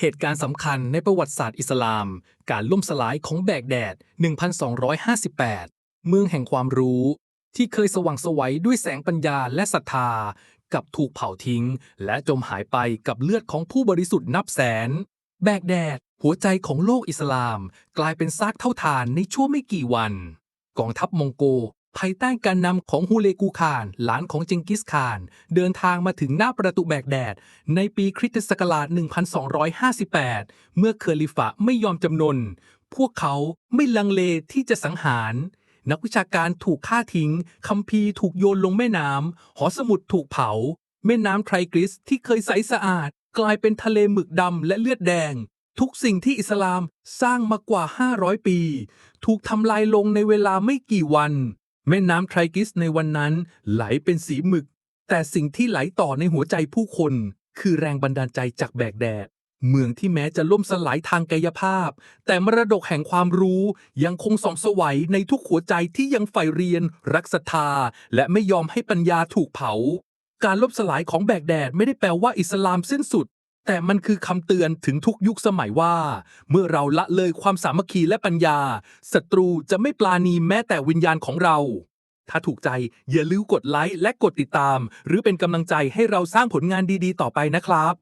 เหตุการณ์สำคัญในประวัติศาสตร์อิสลาม การล่มสลายของแบกแดด 1258 เมืองแห่งความรู้ ที่เคยสว่างไสวัยด้วยแสงปัญญาและศรัทธา กับถูกเผาทิ้ง และจมหายไปกับเลือดของผู้บริสุทธิ์นับแสน แบกแดด หัวใจของโลกอิสลาม กลายเป็นซากเท่าฐานในช่วงไม่กี่วัน กองทัพมองโก ภายใต้การนำของฮูเลกูคาน หลานของเจงกิสข่าน เดินทางมาถึงหน้าประตูแบกแดด ในปีคริสตศักราช 1258 เมื่อเคอลิฟะไม่ยอมจำนน พวกเขาไม่ลังเลที่จะสังหาร นักวิชาการถูกฆ่าทิ้ง คัมภีร์ถูกโยนลงแม่น้ำ หอสมุดถูกเผา แม่น้ำไทรกริสที่เคยใสสะอาด กลายเป็นทะเลหมึกดำและเลือดแดงทุกสิ่งที่อิสลามสร้างมากว่า 500 ปี ถูกทำลายลงในเวลาไม่กี่วัน แม่น้ำไทรกิสในวันนั้นไหลเป็นสีหมึก แต่สิ่งที่ไหลต่อในหัวใจผู้คน คือแรงบันดาลใจจากแบกแดด เมืองที่แม้จะล่มสลายทางกายภาพ แต่มรดกแห่งความรู้ยังคงส่องสวัยในทุกหัวใจที่ยังใฝ่เรียน รักศรัทธา และไม่ยอมให้ปัญญาถูกเผา การล่มสลายของแบกแดดไม่ได้แปลว่าอิสลามสิ้นสุด แต่มันคือคำเตือนถึงทุกยุคสมัยว่า เมื่อเราละเลยความสามัคคีและปัญญาศัตรูจะไม่ปลาณีแม้แต่วิญญาณของเรา ถ้าถูกใจอย่าลืมกดไลค์และกดติดตาม หรือเป็นกำลังใจให้เราสร้างผลงานดีๆ ต่อไปนะครับ